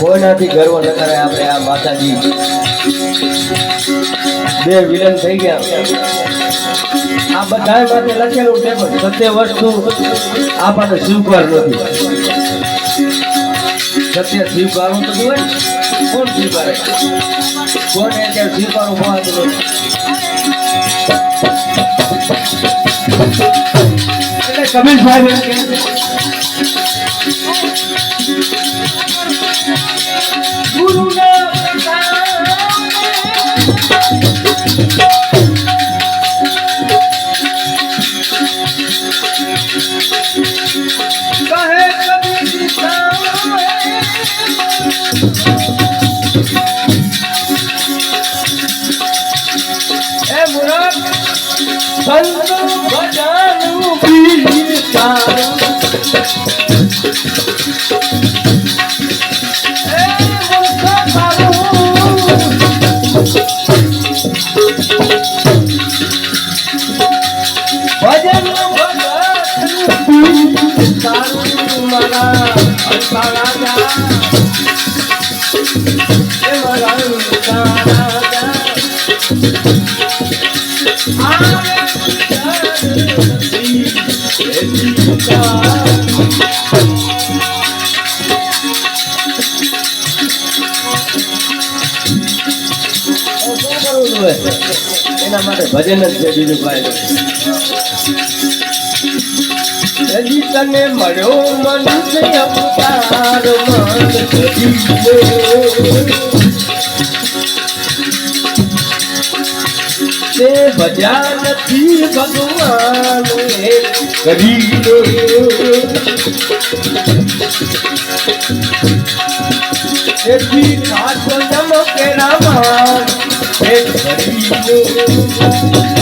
કોઈનાથી ગર્વ ન કરે આપણે આ માતાજી. બે વિલન થઈ ગયા. આ બધા માટે લખેલું છે પણ સત્ય વસ્તુ આપણને સ્વીકાર નથી. સત્ય સ્વીકારવું તો હોય કોણ સ્વીકારે? કોને અત્યારે સ્વીકારવું હોવાતું નથી. એટલે કબીરભાઈ ભજન ભજન તારું મારા એના માટે ભજન જ છે બીજું ભાઈ તને મળ્યો મનુષ્ય. તે ભજ્યા નથી ભગવાન કરી દો તેથી કાચ ચમકે રામા એક કરી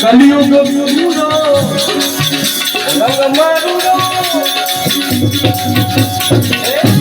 કલિયુગ પૂરો રંગ મારુડો એ